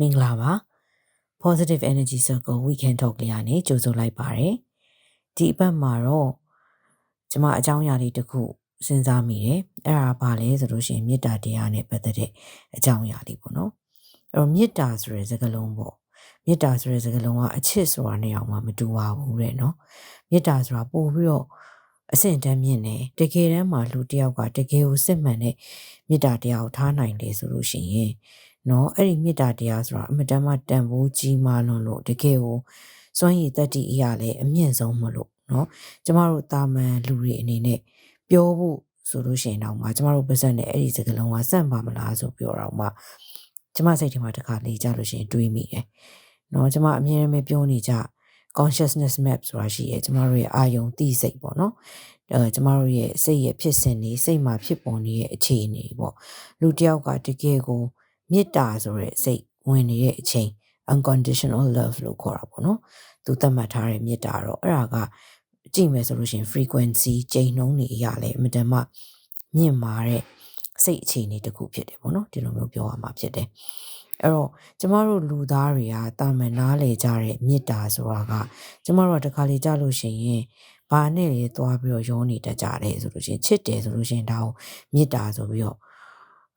မင်္ဂလာပါ positive energy circle weekend talk လေးကနေကြိုဆိုလိုက်ပါတယ်ဒီအပတ်မှာတော့ကျွန်မအကြောင်းအရာလေးတစ်ခုစဉ်းစားမိတယ်အဲ့ဒါဘာလဲဆိုလို့ရှိရင်မေတ္တာတရားနဲ့ပတ်သက်တဲ့အကြောင်းအရာလေးပေါ့နော်အဲ့တော့မေတ္တာဆိုတဲ့စကားလုံးပေါ့မေတ္တာဆိုတဲ့စကားလုံးကအချစ်ဆိုတာနဲ့အောင်မှမတူပါဘူးတဲ့နော်မေတ္တာဆိုတာပို့ပြီးတော့အဆင့်တန်းမြင့်တယ်တကယ်တမ်းမှာလူတစ်ယောက်ကတကယ်ကိုစစ်မှန်တဲ့မေတ္တာတရားကိုထားနိုင်တယ်ဆိုလို့ရှိရင် နော်အဲ့ဒီမေတ္တာတရားဆိုတာအမတန်မှတန်ဖိုးကြီးမားလွန်းလို့တကယ်ကိုစွန့်ရည်တတ္တိအရာလည်းအမြင့်ဆုံးမလို့နော်ကျမတို့တာမန်လူတွေအနေနဲ့ပြောဖို့ဆိုလို့ရှိရင်တော့မှကျမတို့ပါဇက်နဲ့အဲ့ဒီစကားလုံးကစန့်ပါမလားဆိုပြောတော့မှကျမစိတ်ထဲမှာတစ်ခါလေးကြလို့ရှိရင်တွေးမိတယ်နော်ကျမအမြဲတမ်းပြောနေကြ consciousness map ဆိုတာရှိရဲကျမတို့ရဲ့အာယုံသိစိတ်ပေါ့နော်အဲကျမတို့ရဲ့စိတ်ရဲ့ဖြစ်စဉ်တွေစိတ်မှာဖြစ်ပေါ်နေတဲ့အခြေအနေပေါ့လူတယောက်ကတကယ်ကို မေတ္တာဆိုတဲ့စိတ်ဝင်နေတဲ့အချိန် unconditional love လို့ခေါ်တာပေါ့နော်သူသတ်မှတ်ထားတဲ့မေတ္တာတော့အဲ့ဒါကကြည့်မယ်ဆိုလို့ရှိရင် frequency ကြိမ်နှုန်းတွေအရာလဲအမတန်မှမြင့်မာတဲ့စိတ်အခြေအနေတစ်ခုဖြစ်တယ်ပေါ့နော်ဒီလိုမျိုးပြောရမှာဖြစ်တယ်အဲ့တော့ကျမတို့လူသားတွေကတာမန်နားလေကြတဲ့မေတ္တာဆိုတာကကျမတို့ကတခါလေကြလို့ရှိရင်ဘာနဲ့လေသွားပြီးတော့ရောနေတတ်ကြတယ်ဆိုလို့ရှိရင်ချစ်တယ်ဆိုလို့ရှိရင်ဒါကိုမေတ္တာဆိုပြီးတော့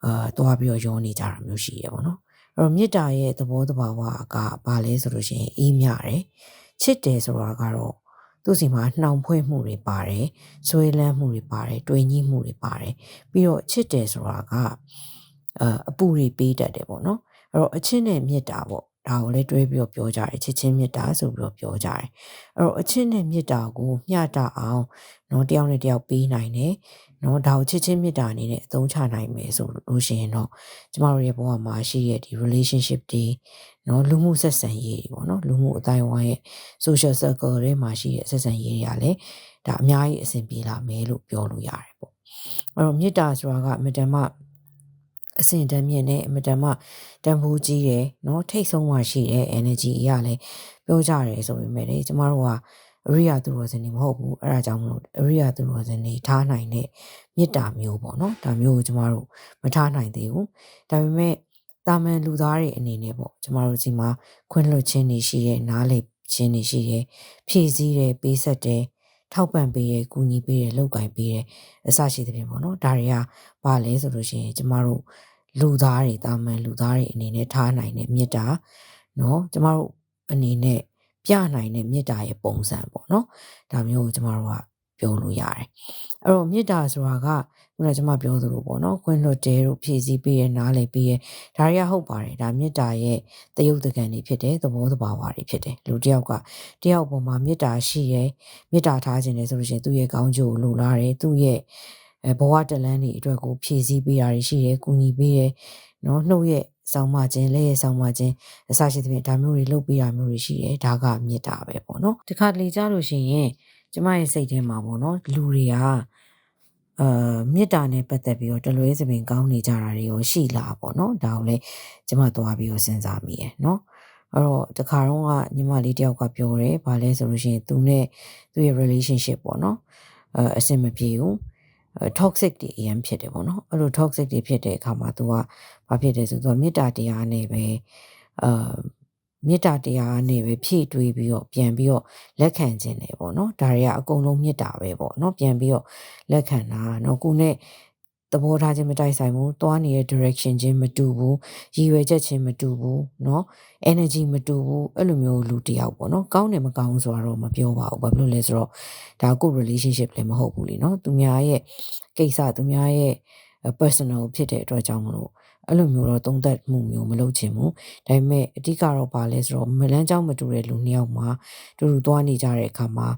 အာသွားပြီးတော့ရောနေကြတာမျိုးရှိရပါတော့။အဲ့တော့မေတ္တာရဲ့သဘောတဘာဝကဘာလဲဆိုလို့ရှိရင်အေးမြတယ်။ချစ်တယ်ဆိုတာကတော့သူ့စီမှာနှောင်ဖွဲ့မှုတွေပါတယ်၊ဆွဲလန်းမှုတွေပါတယ်၊တွင်ကြီးမှုတွေပါတယ်။ပြီးတော့ချစ်တယ်ဆိုတာကအအပူတွေပေးတတ်တယ်ပေါ့နော်။အဲ့တော့အချစ်နဲ့မေတ္တာပေါ့။ဒါကိုလည်းတွဲပြီးတော့ပြောကြတယ်ချစ်ချင်းမေတ္တာဆိုပြီးတော့ပြောကြတယ်။အဲ့တော့အချစ်နဲ့မေတ္တာကိုမျှတအောင်နော်တယောက်နဲ့တယောက်ပေးနိုင်တယ် နော်ဒါကိုချစ်ချင်းမေတ္တာအနေနဲ့အသုံးချနိုင်မယ်ဆိုလို့ရှိရင်တော့ကျမတို့ရဲ့ဘဝမှာရှိရဲ့ဒီ relationship တွေနော်လူမှုဆက်ဆံရေးတွေပေါ့နော်လူမှုအတိုင်းဝိုင်းရဲ့ social circle တွေမှာရှိရဲ့ဆက်ဆံရေးတွေကလည်းဒါအများကြီးအဆင်ပြေလာမယ်လို့ပြောလို့ရတယ်ပေါ့အဲ့တော့မေတ္တာဆိုတာကအမြဲတမ်းအဆင့်တန်းမြင့်တဲ့အမြဲတမ်းတန်ဖိုးကြီးတယ်နော်ထိတ်ဆုံးမှရှိတဲ့ energy အရာလည်းပြောကြတယ်ဆိုပေမဲ့လေကျမတို့က အရိယာသူတော်စင်တွေမဟုတ်ဘူးအဲ့ဒါကြောင့်မလို့အရိယာသူတော်စင်တွေထားနိုင်တဲ့မေတ္တာမျိုးပေါ့နော်ဒါမျိုးကိုကျမတို့မထားနိုင်သေးဘူးဒါပေမဲ့တာမန်လူသားတွေအနေနဲ့ပေါ့ကျမတို့ဒီမှာခွင့်လွှတ်ခြင်းတွေရှိရဲ့နားလေခြင်းတွေရှိရဲ့ဖြည့်ဆည်းတယ်ပေးဆက်တယ်ထောက်ပံ့ပေးတယ်ကူညီပေးတယ်လောက်ကင်ပေးတယ်အစရှိသဖြင့်ပေါ့နော်ဒါတွေကဘာလဲဆိုလို့ရှိရင်ကျမတို့လူသားတွေတာမန်လူသားတွေအနေနဲ့ထားနိုင်တဲ့မေတ္တာနော်ကျမတို့အနေနဲ့ ပြနိုင်တဲ့မေတ္တာရဲ့ပုံစံပေါ့နော်ဒါမျိုးကိုကျမတို့ကပြောလို့ရတယ်အဲ့တော့မေတ္တာဆိုတာကခုနကကျွန်မပြောသလိုပေါ့နော်ခွင့်လွှတ်တယ်တို့ဖြည့်ဆည်းပေးရနားလည်ပေးရဒါတွေကဟုတ်ပါတယ်ဒါမေတ္တာရဲ့တယုတ်တကန်တွေဖြစ်တယ်သဘောတဘာဝတွေဖြစ်တယ်လူတယောက်ကတယောက်ပေါ်မှာမေတ္တာရှိရမေတ္တာထားခြင်းလေဆိုလို့ရှိရင်သူ့ရဲ့ကောင်းကျိုးကိုလိုလားတယ်သူ့ရဲ့အဲဘဝတလန်းတွေအတွက်ကိုဖြည့်ဆည်းပေးတာတွေရှိတယ်ကူညီပေးတယ် နော်နှုတ်ရဲ့ဆောင်းမခြင်းလက်ရဲ့ဆောင်းမခြင်းအစရှိသဖြင့်ဒါမျိုးတွေလုပ်ပေးရမျိုးတွေရှိတယ်ဒါကမေတ္တာပဲပေါ့နော်တခါတလေကြလို့ရှိရင်ကျမရဲ့စိတ်ထဲမှာပေါ့နော်လူတွေကအာမေတ္တာနဲ့ပတ်သက်ပြီးတော့တလွဲစပင်ကောင်းနေကြတာတွေရောရှိလာပေါ့နော်ဒါကိုလည်းကျမသွားပြီးတော့စဉ်းစားမိရယ်နော်အဲ့တော့တခါတော့ကညီမလေးတယောက်ကပြောတယ်ဗာလဲဆိုလို့ရှိရင်သူနဲ့သူ့ရဲ့ relationship ပေါ့နော်အဲအဆင်မပြေဘူး toxic တွေအရင်ဖြစ်တယ်ပေါ့နော်အဲ့လို toxic တွေဖြစ်တဲ့အခါမှာ तू ကဘာဖြစ်တယ်ဆိုတော့မေတ္တာတရားနဲ့ပဲအာမေတ္တာတရားနဲ့ပဲဖြည့်တွေးပြီးတော့ပြန်ပြီးတော့လက်ခံခြင်းတယ်ပေါ့နော်ဒါတွေကအကုန်လုံးမေတ္တာပဲပေါ့နော်ပြန်ပြီးတော့လက်ခံတာเนาะကိုနဲ့ သဘောထားခြင်းမတိုက်ဆိုင်ဘူးသွားနေတဲ့ direction ချင်းမတူဘူးရည်ရွယ်ချက်ချင်းမတူဘူးเนาะ energy မတူဘူးအဲ့လိုမျိုးလူတယောက်ပေါ့နော်ကောင်းတယ်မကောင်းဘူးဆိုတာတော့မပြောပါဘူးဘာဖြစ်လို့လဲဆိုတော့ဒါကို relationship လည်းမဟုတ်ဘူးလीเนาะသူများရဲ့ကိစ္စသူများရဲ့ personal ဖြစ်တဲ့အတွက်ကြောင့်မလို့အဲ့လိုမျိုးတော့သုံးသပ်မှုမျိုးမလုပ်ချင်ဘူးဒါပေမဲ့အဓိကတော့ဘာလဲဆိုတော့မလန်းကြောင်းမတူတဲ့လူနှစ်ယောက်မှာတူတူသွားနေကြတဲ့အခါမှာ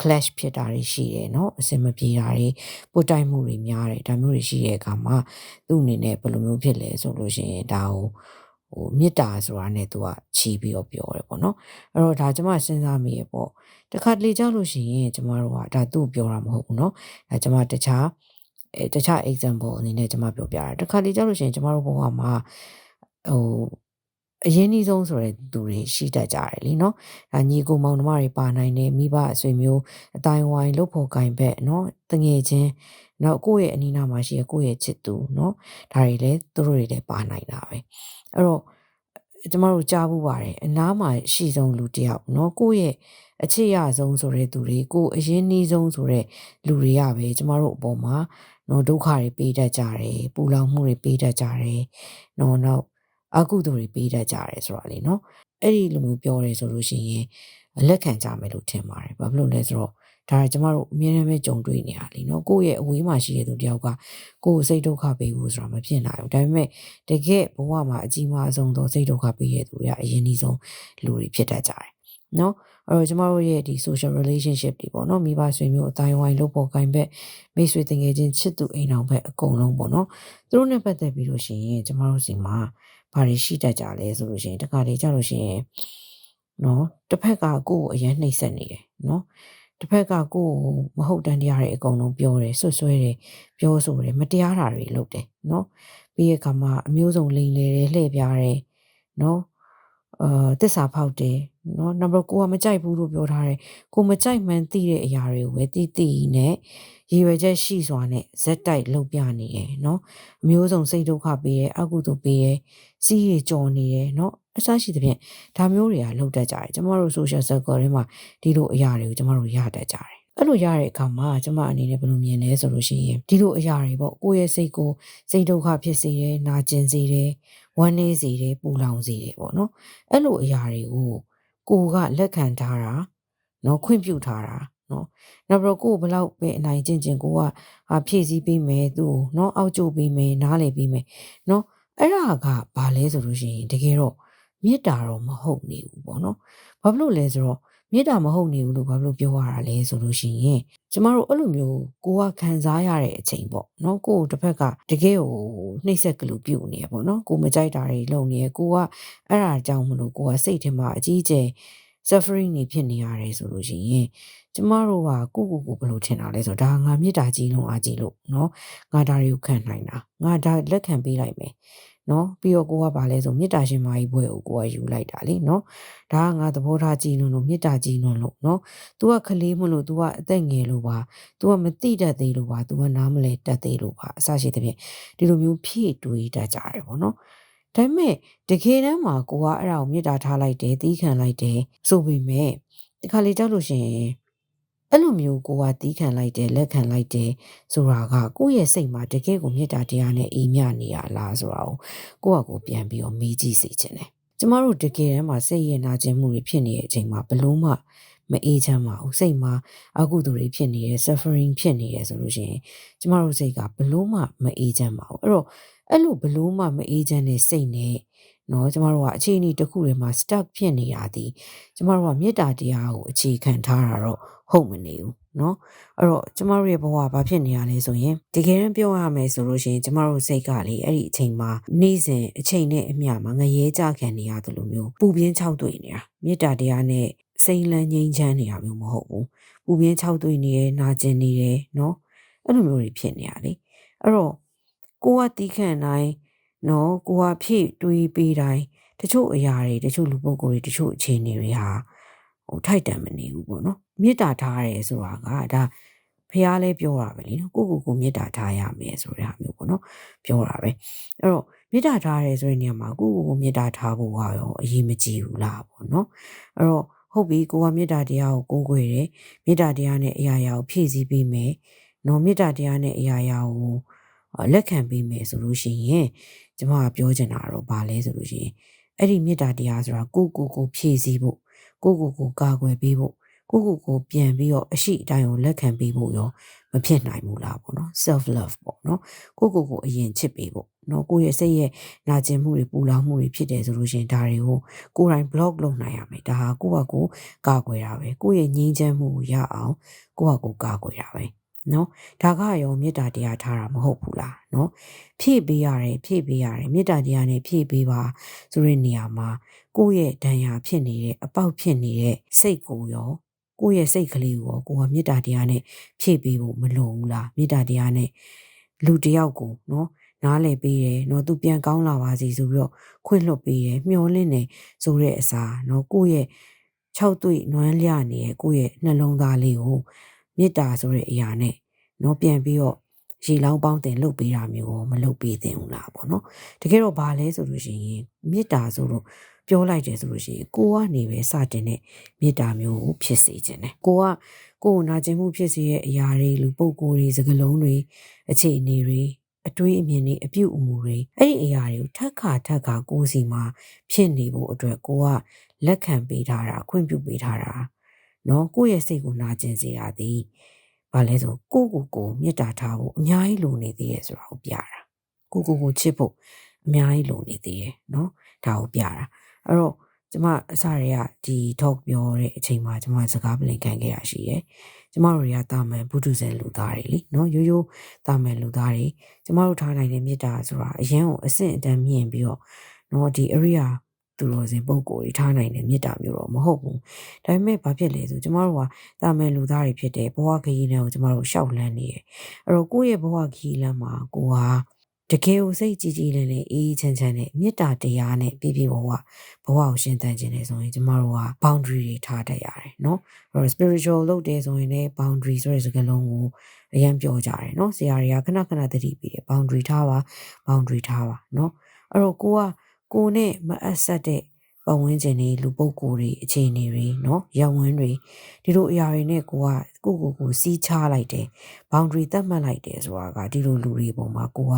clash ဖြစ်တာတွေရှိတယ်เนาะအစင်မပြေတာတွေပုတ်တိုက်မှုတွေများတယ်ဒါမျိုးတွေရှိတဲ့အခါမှာသူ့အနေနဲ့ဘယ်လိုမျိုးဖြစ်လဲဆိုလို့ရှိရင်ဒါကိုဟိုမေတ္တာဆိုတာနဲ့သူကခြီးပြီးတော့ပြောတယ်ပေါ့နော်အဲ့တော့ဒါကျမစဉ်းစားမိရပေါ့တခါတလေကြောက်လို့ရှိရင်ကျမတို့ကဒါသူ့ပြောတာမဟုတ်ဘူးเนาะဒါကျမတခြားအဲတခြား example အနေနဲ့ကျမပြောပြတာတခါလေကြောက်လို့ရှိရင်ကျမတို့ဘဝမှာဟို အရင်ကြီးဆုံးဆိုတဲ့သူတွေရှိတတ်ကြတယ်လीနော်ဒါညီကိုမောင်နှမတွေပါနိုင်တယ်မိဘအဆွေမျိုးအတိုင်းဝိုင်းလို့ဖို့ကင်ဘက်နော်တငယ်ချင်းနောက်ကိုယ့်ရဲ့အနီးနားမှာရှိရကိုယ့်ရဲ့ချစ်သူနော်ဒါတွေလည်းသူတို့တွေလည်းပါနိုင်တာပဲအဲ့တော့ကျမတို့ကြားဘူးပါတယ်အနားမှာရှိဆုံးလူတယောက်နော်ကိုယ့်ရဲ့အချစ်ရဆုံးဆိုတဲ့သူတွေကိုအရင်နှီးဆုံးဆိုတဲ့လူတွေကပဲကျမတို့အပေါ်မှာနော်ဒုက္ခတွေပေးတတ်ကြတယ်ပူလောင်မှုတွေပေးတတ်ကြတယ်နော်နောက် အကုသိုလ်တွေပေးတတ်ကြတယ်ဆိုတာလေနော်အဲ့ဒီလိုမျိုးပြောရဲဆိုလို့ရှိရင်လက်ခံကြမယ်လို့ထင်ပါတယ်ဘာဖြစ်လို့လဲဆိုတော့ဒါကကျမတို့အမြဲတမ်းပဲကြုံတွေ့နေရလीเนาะကိုယ့်ရဲ့အဝေးမှာရှိတဲ့သူတယောက်ကကိုယ်စိတ်ဒုက္ခပေးဖို့ဆိုတာမဖြစ်နိုင်ဘူးဒါပေမဲ့တကယ်ဘဝမှာအကြီးမားဆုံးသောစိတ်ဒုက္ခပေးတဲ့သူတွေကအရင်ကြီးဆုံးလူတွေဖြစ်တတ်ကြတယ်เนาะအဲ့တော့ကျမတို့ရဲ့ဒီ social relationship တွေပေါ့နော်မိဘဆွေမျိုးအတိုင်းဝိုင်းလို့ပေါ်ကိုင်ဘက်မိတ်ဆွေတငယ်ချင်းချစ်သူအိမ်အောင်ဘက်အကုန်လုံးပေါ့နော်သူတို့နဲ့ပတ်သက်ပြီးလို့ရှိရင်ကျမတို့စီမှာ ဘာတွေရှိတတ်ကြလဲဆိုလို့ရှိရင်တခါလေကြာလို့ရှိရင်နော်တစ်ဖက်ကကိုယ့်ကိုအရင်နှိပ်စက်နေတယ်နော်တစ်ဖက်ကကိုယ့်ကိုမဟုတ်တန်တရားတွေအကုန်လုံးပြောတယ်ဆွဆွဲတယ်ပြောဆိုတယ်မတရားတာတွေလုပ်တယ်နော်ပြီးရခါမှာအမျိုးစုံလိန်လေတယ်လှည့်ပြားတယ်နော်အာတစ္ဆာဖောက်တယ် နော်နံပါတ်ကိုကမကြိုက်ဘူးလို့ပြောထားတယ်ကိုမကြိုက်မှန်းသိတဲ့အရာတွေကိုပဲသိသိနဲ့ရည်ရွယ်ချက်ရှိစွာနဲ့ဇက်တိုက်လှုပ်ပြနေတယ်နော်အမျိုးစုံစိတ်ဒုက္ခပေးရဲအကုသို့ပေးရဲစီးရကြော်နေရဲနော်အစရှိသဖြင့်ဒါမျိုးတွေကလှုပ်တတ်ကြတယ်ကျမတို့ social circle တွေမှာဒီလိုအရာတွေကိုကျမတို့ရတတ်ကြတယ်အဲ့လိုရတဲ့အခါမှာကျမအနေနဲ့ဘယ်လိုမြင်လဲဆိုလို့ရှိရင်ဒီလိုအရာတွေပေါ့ကိုယ့်ရဲ့စိတ်ကိုစိတ်ဒုက္ခဖြစ်စေတယ်နာကျင်စေတယ်ဝမ်းနည်းစေတယ်ပူလောင်စေတယ်ပေါ့နော်အဲ့လိုအရာတွေကို ကိုကလက်ခံထားတာနော်ခွင့်ပြုထားတာနော်နောက်ပြီးတော့ကိုယ်ဘလောက်ပဲအနိုင်ကျင့်ကျင့်ကိုကဖြည့်ဆည်းပေးမယ်သူ့ကိုနော်အောက်ကျပေးမယ်နားလည်ပေးမယ်နော်အဲ့ဒါကဘာလဲဆိုလို့ရှိရင်တကယ်တော့မေတ္တာတော့မဟုတ်နေဘူးပေါ့နော်ဘာဖြစ်လို့လဲဆိုတော့မေတ္တာမဟုတ်နေဘူးလို့ဘာလို့ပြောရတာလဲဆိုလို့ရှိရင် ကျမတို့အဲ့လိုမျိုးကိုကခံစားရတဲ့အချိန်ပေါ့နော်ကိုတစ်ဖက်ကတကယ်ကိုနှိမ့်ဆက်ကလေးပြုတ်နေရပေါ့နော်ကိုမကြိုက်တာတွေလုပ်နေရကိုကအဲ့ဒါကြောင့်မလို့ကိုကစိတ်ထဲမှာအကြီးကျယ် suffering နေဖြစ်နေရတယ်ဆိုလို့ရှိရင်ကျမတို့ကကိုကိုကိုဘယ်လိုထင်တာလဲဆိုတော့ဒါငါမေတ္တာကြီးလုံးအားကြီးလို့เนาะငါဒါတွေကိုခံနိုင်တာငါဒါလက်ခံပေးလိုက်မယ်နော်ပြီးတော့ကိုကဘာလဲဆိုမေတ္တာရှင်မကြီးဘွဲကိုကိုကယူလိုက်တာလေနော်ဒါကငါသဘောထားကြည်လို့လို့မေတ္တာကြည်လို့လို့နော် तू ကခလေးမလို့ तू ကအသက်ငယ်လို့ပါ तू ကမသိတတ်သေးလို့ပါ तू ကနားမလဲတတ်သေးလို့ပါအစရှိတဲ့ဖြင့်ဒီလိုမျိုးဖြည့်တွေးတတ်ကြတယ်ပေါ့နော် ဒါပေမဲ့တကယ်တမ်းမှာကိုကအဲ့ဒါကိုမေတ္တာထားလိုက်တယ်သီးခံလိုက်တယ်ဆိုပေမဲ့ဒီခါလေးကြောက်လို့ရှိရင်အဲ့လိုမျိုးကိုကတီးခံလိုက်တယ်လက်ခံလိုက်တယ်ဆိုတာကကိုယ့်ရဲ့စိတ်မှာတကယ်ကိုမေတ္တာတရားနဲ့အိမ်မြနေရလားဆိုတာကိုကိုယ့်အကိုပြန်ပြီးတော့မေးကြည့်စေချင်တယ်ကျမတို့တကယ်တမ်းမှာစိတ်ရဲ့နာကျင်မှုတွေဖြစ်နေတဲ့အချိန်မှာဘလို့မှ မအေးချမ်းပါဘူးစိတ်မှာအကုသိုလ်တွေဖြစ်နေရယ် suffering ဖြစ်နေရယ်ဆိုလို့ရှိရင်ကျမတို့စိတ်ကဘလို့မှမအေးချမ်းပါဘူးအဲ့တော့အဲ့လိုဘလို့မှမအေးချမ်းတဲ့စိတ်နဲ့နော်ကျမတို့ကအခြေအနေတစ်ခုတွေမှာ stuck ဖြစ်နေရသည်ကျမတို့ကမေတ္တာတရားကိုအခြေခံထားတာတော့ဟုတ်မနေဘူးနော်အဲ့တော့ကျမတို့ရဲ့ဘဝဘာဖြစ်နေရလဲဆိုရင်တကယ်တမ်းပြောရမယ်ဆိုလို့ရှိရင်ကျမတို့စိတ်ကလေအဲ့ဒီအချိန်မှာနေ့စဉ်အချိန်နဲ့အမျှမှာငရဲကြခံနေရသလိုမျိုးပူပြင်းခြောက်သွေ့နေတာမေတ္တာတရားနဲ့ စိမ့်လန်းငိမ့်ချမ်းနေတာမျိုးမဟုတ်ဘူးပူပြင်းခြောက်သွေ့နေရနာကျင်နေတယ်နော်အဲ့လိုမျိုးတွေဖြစ်နေရလေအဲ့တော့ကိုကတီးခန့်တိုင်းနော်ကိုကဖြည့်တွေးပေးတိုင်းတချို့အရာတွေတချို့လူပုဂ္ဂိုလ်တွေတချို့အခြေအနေတွေဟာဟိုထိုက်တန်မနေဘူးပေါ့နော်မေတ္တာထားရဲဆိုတာကဒါဖះလဲပြောတာပဲလीနော်ကိုကိုကိုမေတ္တာထားရမယ်ဆိုတဲ့ဟာမျိုးပေါ့နော်ပြောတာပဲအဲ့တော့မေတ္တာထားရဲဆိုတဲ့နေရာမှာကိုကိုကိုမေတ္တာထားဖို့ကရောအရေးမကြီးဘူးလားပေါ့နော်အဲ့တော့ ဟုတ်ပြီကိုကမေတ္တာတရားကိုကိုးကွယ်တယ်မေတ္တာတရားနဲ့အရာရာကိုဖြည့်ဆည်းပေးမယ်နော်မေတ္တာတရားနဲ့အရာရာကိုလက်ခံပေးမယ်ဆိုလို့ရှိရင်ကျမကပြောချင်တာတော့ဘာလဲဆိုလို့ရှိရင်အဲ့ဒီမေတ္တာတရားဆိုတာကိုကိုကိုဖြည့်ဆည်းဖို့ကိုကိုကိုကာကွယ်ပေးဖို့ ကိုကိုကိုပြန်ပြီးတော့အရှိအတိုင်းကိုလက်ခံပေးဖို့ရောမဖြစ်နိုင်ဘူးလားပေါ့နော် self love ပေါ့နော်ကိုကိုကိုအရင်ချစ်ပေးဖို့နော်ကိုရဲ့စိတ်ရဲ့နာကျင်မှုတွေပူလောင်မှုတွေဖြစ်တယ်ဆိုလို့ရှိရင်ဒါတွေကိုကိုယ်တိုင် block လုပ်နိုင်ရမယ်ဒါဟာကိုကကိုကာကွယ်တာပဲကိုရဲ့ငြင်းချမ်းမှုကိုရအောင်ကိုကကိုကာကွယ်တာပဲနော်ဒါကရောမေတ္တာတရားထားတာမဟုတ်ဘူးလားနော်ဖြည့်ပေးရတယ်ဖြည့်ပေးရတယ်မေတ္တာတရားနဲ့ဖြည့်ပေးပါဆိုတဲ့နေရာမှာကိုယ့်ရဲ့ဒဏ်ရာဖြစ်နေတဲ့အပေါက်ဖြစ်နေတဲ့စိတ်ကိုရော ကိုယ့်ရဲ့စိတ်ကလေးကိုရောကိုကမေတ္တာတရားနဲ့ဖြည့်ပေးဖို့မလိုဘူးလားမေတ္တာတရားနဲ့လူတယောက်ကိုနော်နားလည်ပေးတယ်နော်သူပြန်ကောင်းလာပါစီဆိုပြီးတော့ခွင့်လွှတ်ပေးတယ်မျှော်လင့်တယ်ဆိုတဲ့အစားနော်ကိုယ့်ရဲ့၆တွေ့နွမ်းလျနေတဲ့ကိုယ့်ရဲ့နှလုံးသားလေးကိုမေတ္တာဆိုတဲ့အရာနဲ့နော်ပြန်ပြီးတော့ရေလောင်းပေါင်းတင်လှုပ်ပေးတာမျိုးရောမလှုပ်ပေးသင့်ဘူးလားပေါ့နော်တကယ်တော့ဘာလဲဆိုလို့ရှိရင်မေတ္တာဆိုတော့ ပြောလိုက်တယ်ဆိုလို့ရှိရင်ကိုကနေပဲစတင်တဲ့မေတ္တာမျိုးကိုဖြစ်စေခြင်းနဲ့ကိုကကိုယ်နာကျင်မှုဖြစ်စေရဲ့အရာတွေလူပုဂ္ဂိုလ်တွေစကလုံးတွေအခြေအနေတွေအတွေးအမြင်တွေအပြုအမူတွေအဲ့ဒီအရာတွေကိုထက်ခါထက်ခါကိုယ်စီမှာဖြစ်နေဖို့အတွက်ကိုကလက်ခံပေးထားတာခွင့်ပြုပေးထားတာနော်ကိုယ့်ရဲ့စိတ်ကိုနာကျင်စေတာဒီဘာလဲဆိုကိုကိုကိုမေတ္တာထားဖို့အများကြီးလိုနေသေးရဲ့ဆိုတာကိုပြတာကိုကိုကိုချစ်ဖို့အများကြီးလိုနေသေးရဲ့နော်ဒါကိုပြတာ အဲ့တော့ကျမအစတွေကဒီ talk ပြောတဲ့အချိန်မှာကျမစကားပလင်ခံခဲ့ရရှိတယ်ကျမတို့တွေကတာမန်ဘုဒ္ဓဇင်လူသားတွေလीနော်ရိုးရိုးတာမန်လူသားတွေကျမတို့ထားနိုင်တဲ့မေတ္တာဆိုတာအရင်ကအဆင့်အတန်းမြင့်ပြီးတော့နော်ဒီ area သူတော်စင်ပုံကိုယ်တွေထားနိုင်တဲ့မေတ္တာမျိုးတော့မဟုတ်ဘူးဒါပေမဲ့ဘာဖြစ်လဲဆိုကျမတို့ကတာမန်လူသားတွေဖြစ်တဲ့ဘဝခရီးနဲ့ကိုကျမတို့ရှောက်လန်းနေတယ်အဲ့တော့ကိုယ့်ရဲ့ဘဝခရီးလမ်းမှာကိုက တကယ်ကိုစိတ်ကြည်ကြည်လေးလေးအေးချမ်းချမ်းနဲ့မေတ္တာတရားနဲ့ပြည့်ပြည့်ဝဝဘဝကိုရှင်းသန်ခြင်းလေဆိုရင်ကျမတို့က boundary တွေထားတတ်ရတယ်เนาะအဲ့တော့ spiritual လုပ်တယ်ဆိုရင်လည်း boundary ဆိုတဲ့စကားလုံးကိုအရင်ပြောကြတယ်เนาะဆရာတွေကခဏခဏသတိပေးတယ် boundary ထားပါ boundary ထားပါเนาะအဲ့တော့ကိုကကိုနဲ့မအပ်ဆက်တဲ့ပတ်ဝန်းကျင်တွေလူပုဂ္ဂိုလ်တွေအခြေအနေတွေเนาะရပ်ဝန်းတွေဒီလိုအရာတွေနဲ့ကိုကကိုကိုကိုစီးချလိုက်တယ် boundary သတ်မှတ်လိုက်တယ်ဆိုတာကဒီလိုလူတွေပုံမှာကိုက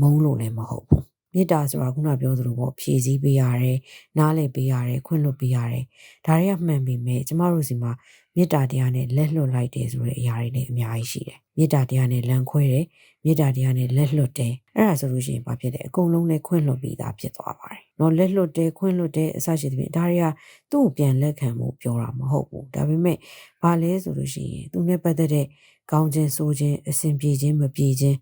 မုန်းလို့လည်းမဟုတ်ဘူးမေတ္တာဆိုတာခုနပြောသလိုပေါ့ဖြည့်ဆည်းပေးရတယ်နားလည်ပေးရတယ်ခွင့်လွှတ်ပေးရတယ်ဒါတွေကမှန်ပေမဲ့ကျမတို့စီမှာမေတ္တာတရားနဲ့လက်လွတ်လိုက်တယ်ဆိုတဲ့အရာတွေလည်းအများကြီးရှိတယ်မေတ္တာတရားနဲ့လမ်းခွဲတယ်မေတ္တာတရားနဲ့လက်လွတ်တယ်အဲ့ဒါဆိုလို့ရှိရင်ဘာဖြစ်လဲအကုန်လုံးလည်းခွင့်လွှတ်ပြီးသားဖြစ်သွားပါတယ်နော်လက်လွတ်တယ်ခွင့်လွှတ်တယ်အစရှိသဖြင့်ဒါတွေကသူ့ကိုပြန်လက်ခံမှုပြောတာမဟုတ်ဘူးဒါပေမဲ့ဘာလဲဆိုလို့ရှိရင်သူနဲ့ပတ်သက်တဲ့ကောင်းခြင်းဆိုးခြင်းအစဉ်ပြေခြင်းမပြေခြင်း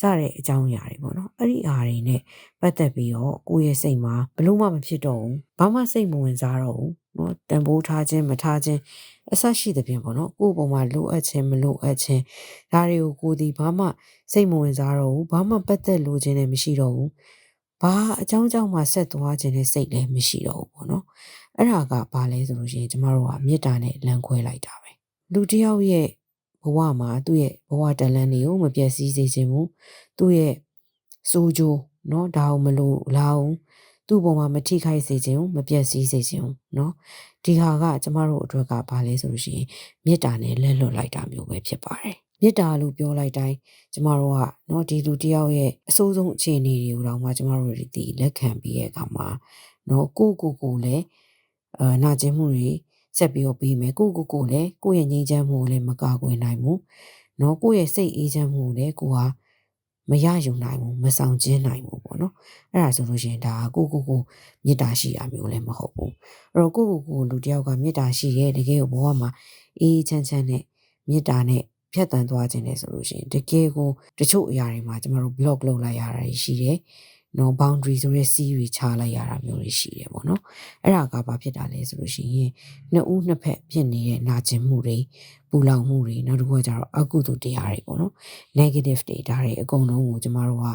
စတဲ့အကြောင်းအရာတွေပေါ့နော်အဲ့ဒီအားတွေနဲ့ပတ်သက်ပြီးတော့ကိုယ့်ရဲ့စိတ်မှာဘလို့မှမဖြစ်တော့ဘူးဘာမှစိတ်မဝင်စားတော့ဘူးနော်တန်ဖိုးထားခြင်းမထားခြင်းအဆက်ရှိတဲ့ပြင်ပေါ့နော်ကိုယ့်ပုံမှာလိုအပ်ခြင်းမလိုအပ်ခြင်းဒါတွေကိုကိုယ်ဒီဘာမှစိတ်မဝင်စားတော့ဘူးဘာမှပတ်သက်လိုခြင်းလည်းမရှိတော့ဘူးဘာအကြောင်းကြောင့်မှဆက်သွားခြင်းနဲ့စိတ်လည်းမရှိတော့ဘူးပေါ့နော်အဲ့ဒါကဘာလဲဆိုလို့ရှိရင်ကျမတို့ကမေတ္တာနဲ့လမ်းခွဲလိုက်တာပဲလူတစ်ယောက်ရဲ့ ဘဝမှာသူ့ရဲ့ဘဝတလန်းတွေကိုမပြည့်စည်စေခြင်းဘူးသူ့ရဲ့စိုးကြိုးเนาะဒါအောင်မလို့လာအောင်သူ့ဘဝမှာမထိခိုက်စေခြင်းမပြည့်စည်စေခြင်းเนาะဒီဟာကကျမတို့အတွက်ကဘာလဲဆိုလို့ရှိရင်မေတ္တာနဲ့လက်လွတ်လိုက်တာမျိုးပဲဖြစ်ပါတယ်မေတ္တာလို့ပြောလိုက်တိုင်းကျမတို့ကเนาะဒီလူတယောက်ရဲ့အဆိုးဆုံးအခြေအနေတွေကိုတော့မှကျမတို့ဒီလက်ခံပြီးရဲ့အခါမှာเนาะကိုကိုကိုလည်းအာနာကျင်မှုတွေ ချက်ပြီးတော့ပေးမယ်ကိုကိုကိုလည်းကိုရဲ့ငြိမ်းချမ်းမှုကိုလည်းမကာကွယ်နိုင်ဘူးနော်ကိုရဲ့စိတ်အေးချမ်းမှုကိုလည်းကိုကမရယူနိုင်ဘူးမဆောင်ကျင်းနိုင်ဘူးပေါ့နော်အဲ့ဒါဆိုလို့ရှိရင်ဒါကိုကိုကိုမေတ္တာရှိတာမျိုးလည်းမဟုတ်ဘူးအဲ့တော့ကိုကိုကိုလူတယောက်ကမေတ္တာရှိရဲတကယ်ကိုဘဝမှာအေးချမ်းချမ်းနဲ့မေတ္တာနဲ့ဖြတ်တန်းသွားခြင်းလေဆိုလို့ရှိရင်တကယ်ကိုတချို့အရာတွေမှာကျမတို့ block လုပ်လိုက်ရတာရှိတယ် နော် boundary ဆိုတဲ့ C တွေချလိုက်ရတာမျိုးတွေရှိတယ်ပေါ့နော်အဲ့ဒါကဘာဖြစ်တာလဲဆိုလို့ရှိရင်နှစ်ဦးနှစ်ဖက်ဖြစ်နေတဲ့နာကျင်မှုတွေပူလောင်မှုတွေနောက်တစ်ခုကကျတော့အကုသိုလ်တရားတွေပေါ့နော် negative တွေဒါတွေအကုန်လုံးကိုကျမတို့က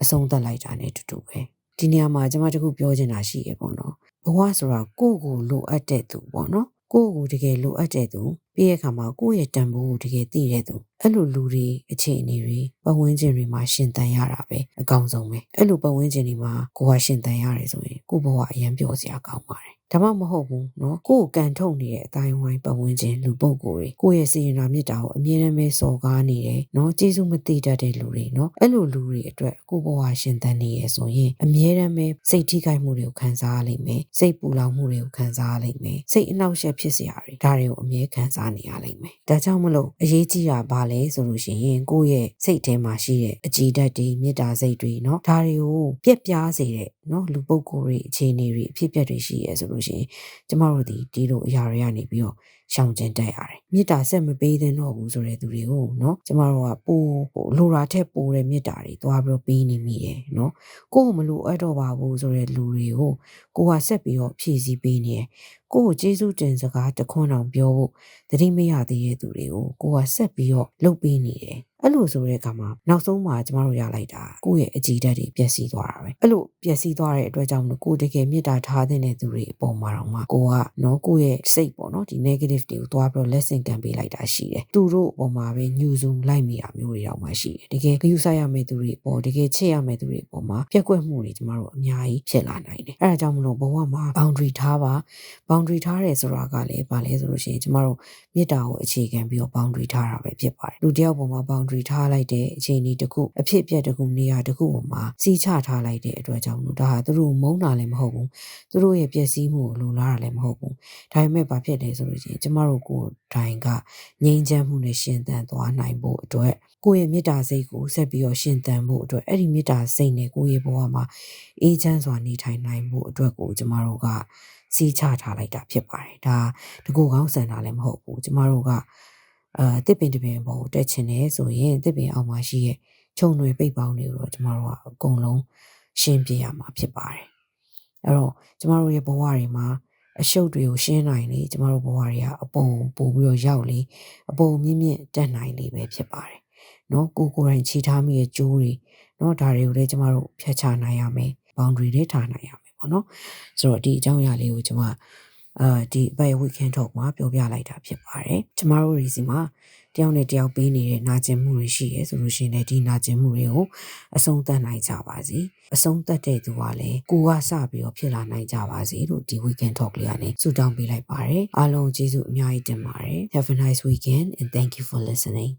အဆုံးသတ်လိုက်တာ ਨੇ တူတူပဲဒီနေရာမှာကျမတခုပြောချင်တာရှိရပေါ့နော်ဘဝဆိုတာကိုယ့်ကိုလိုအပ်တဲ့သူပေါ့နော်ကိုယ့်ကိုတကယ်လိုအပ်တဲ့သူ ပြီးရဲ့အခါမှာကိုယ့်ရဲ့တန်ဖိုးကိုတကယ်သိတဲ့သူအဲ့လိုလူတွေအခြေအနေတွေပတ်ဝန်းကျင်တွေမှာရှင်သန်ရတာပဲအကောင်းဆုံးပဲအဲ့လိုပတ်ဝန်းကျင်တွေမှာကိုယ်ကရှင်သန်ရတယ်ဆိုရင်ကိုယ့်ဘဝအရင်ပျော်စရာကောင်းပါတယ် ဒါမှမဟုတ်ဘူးနော်ကိုယ်ကန်ထုတ်နေတဲ့အတိုင်းဝိုင်းပတ်ဝန်းကျင်လူပုဂ္ဂိုလ်တွေကိုယ့်ရဲ့စေရင်နာမြစ်တာကိုအမြဲတမ်းပဲစော်ကားနေတယ်နော်ကျေးဇူးမသိတတ်တဲ့လူတွေနော်အဲ့လိုလူတွေအတွက်ကိုဘဝရှင်သန်နေရဆိုရင်အမြဲတမ်းပဲစိတ်ထိခိုက်မှုတွေကိုခံစားရလိမ့်မယ်စိတ်ပူလောင်မှုတွေကိုခံစားရလိမ့်မယ်စိတ်အနှောက်အယှက်ဖြစ်စရာတွေဒါတွေကိုအမြဲခံစားနေရလိမ့်မယ်ဒါကြောင့်မလို့အရေးကြီးတာဘာလဲဆိုလို့ရှိရင်ကိုယ့်ရဲ့စိတ်ထဲမှာရှိတဲ့အကြည်ဓာတ်တွေမေတ္တာစိတ်တွေနော်ဒါတွေကိုပြက်ပြားစေတဲ့ နော်လူပုဂ္ဂိုလ်တွေအခြေအနေတွေအဖြစ်အပျက်တွေရှိရဲဆိုလို့ရှိရင်ကျမတို့ဒီဒီလိုအရာတွေကနေပြီးတော့ရှောင်ကျဉ်တတ်ရတယ်။မေတ္တာဆက်မပေးသင့်တော့ဘူးဆိုတဲ့သူတွေကိုနော်ကျမတို့ကပိုးလိုရာထက်ပိုးတဲ့မေတ္တာတွေသွားပြီးတော့ပေးနေမိတယ်နော်။ကိုယ်မလိုအပ်တော့ပါဘူးဆိုတဲ့လူတွေကိုကိုကဆက်ပြီးတော့ဖြည့်ဆည်းပေးနေတယ်။ကိုယ်ကျေးဇူးတင်စကားတခွန်းအောင်ပြောဖို့တတိမရသေးတဲ့သူတွေကိုကိုကဆက်ပြီးတော့လုပ်ပေးနေတယ် အဲ့လိုဆိုတဲ့အခါမှာနောက်ဆုံးမှာကျမတို့ရလိုက်တာကိုယ့်ရဲ့အကြည်ဓာတ်တွေပျက်စီးသွားတာပဲအဲ့လိုပျက်စီးသွားတဲ့အတွက်ကြောင့်မလို့ကိုယ်တကယ်မေတ္တာထားတဲ့သူတွေအပေါ်မှာတော့မှကိုကနော်ကိုယ့်ရဲ့စိတ်ပေါ့နော်ဒီ negative တွေကိုသွားပြီးတော့ lesson ကံပေးလိုက်တာရှိတယ်သူတို့အပေါ်မှာပဲညှူစုံလိုက်မိတာမျိုးတွေတော့မှရှိတယ်တကယ်ဂရုစိုက်ရမယ့်သူတွေအပေါ်တကယ်ချစ်ရမယ့်သူတွေအပေါ်မှာပြက်ကွက်မှုတွေကျမတို့အများကြီးဖြစ်လာနိုင်တယ်အဲ့ဒါကြောင့်မလို့ဘဝမှာ boundary ထားပါ boundary ထားတယ်ဆိုတာကလည်းဘာလဲဆိုလို့ရှိရင်ကျမတို့မေတ္တာကိုအခြေခံပြီးတော့ boundary ထားတာပဲဖြစ်ပါတယ်လူတယောက်ပေါ်မှာ boundary ထားလိုက်တဲ့အခြေအနေတစ်ခုအဖြစ်အပျက်တစ်ခုနေရာတစ်ခုပေါ်မှာစီးချထားလိုက်တဲ့အတွက်ကြောင့်လို့ဒါဟာသူတို့မုန်းတာလည်းမဟုတ်ဘူးသူတို့ရဲ့ပျက်စီးမှုကိုလိုလားတာလည်းမဟုတ်ဘူးဒါပေမဲ့ဘာဖြစ်လဲဆိုလို့ရှိရင်ကျမတို့ကိုယ်တိုင်ကငြိမ်းချမ်းမှုနဲ့ရှင်သန်သွားနိုင်ဖို့အတွက်ကိုယ့်ရဲ့မေတ္တာစိတ်ကိုဆက်ပြီးတော့ရှင်သန်ဖို့အတွက်အဲ့ဒီမေတ္တာစိတ်နဲ့ကိုယ့်ရဲ့ဘဝမှာအေးချမ်းစွာနေထိုင်နိုင်ဖို့အတွက်ကိုကျမတို့ကစီးချထားလိုက်တာဖြစ်ပါတယ်ဒါတကူကောင်းဆန်တာလည်းမဟုတ်ဘူးကျမတို့က အာတစ်ပင်တစ်ပင်ပေါ်ကိုတက်ချင်တယ်ဆိုရင်တစ်ပင်အောက်မှာရှိရဲ့ခြုံတွေပိတ်ပေါင်းတွေကိုတော့ကျမတို့ကအကုန်လုံးရှင်းပြရမှာဖြစ်ပါတယ်အဲ့တော့ကျမတို့ရဲ့ဘဝတွေမှာအရှုပ်တွေကိုရှင်းနိုင်လေကျမတို့ဘဝတွေကအပုံပို့ပြီးတော့ရောက်လေအပုံမြင့်မြင့်တက်နိုင်လေပဲဖြစ်ပါတယ်နော်ကိုကိုယ်တိုင်ခြိထားမိရဲ့ကြိုးတွေနော်ဒါတွေကိုလည်းကျမတို့ဖျက်ချနိုင်ရမယ် boundary တွေထားနိုင်ရမယ်ပေါ့နော်ဆိုတော့ဒီအကြောင်းအရာလေးကိုကျမ အာဒီဘယ် weekend talk မှာပြောပြလိုက်တာဖြစ်ပါတယ်ကျမတို့ဒီစီမှာတယောက်နဲ့တယောက်ပေးနေတဲ့နာကျင်မှုတွေရှိရဲဆိုလို့ရှိရင်လည်းဒီနာကျင်မှုတွေကိုအဆုံးသတ်နိုင်ကြပါစေအဆုံးသတ်တဲ့သူကလည်းကိုကစပြီးတော့ဖြစ်လာနိုင်ကြပါစေလို့ဒီ weekend talk လေးကနေဆုတောင်းပေးလိုက်ပါတယ်အားလုံးကျေးဇူးအများကြီးတင်ပါတယ် have a nice weekend and thank you for listening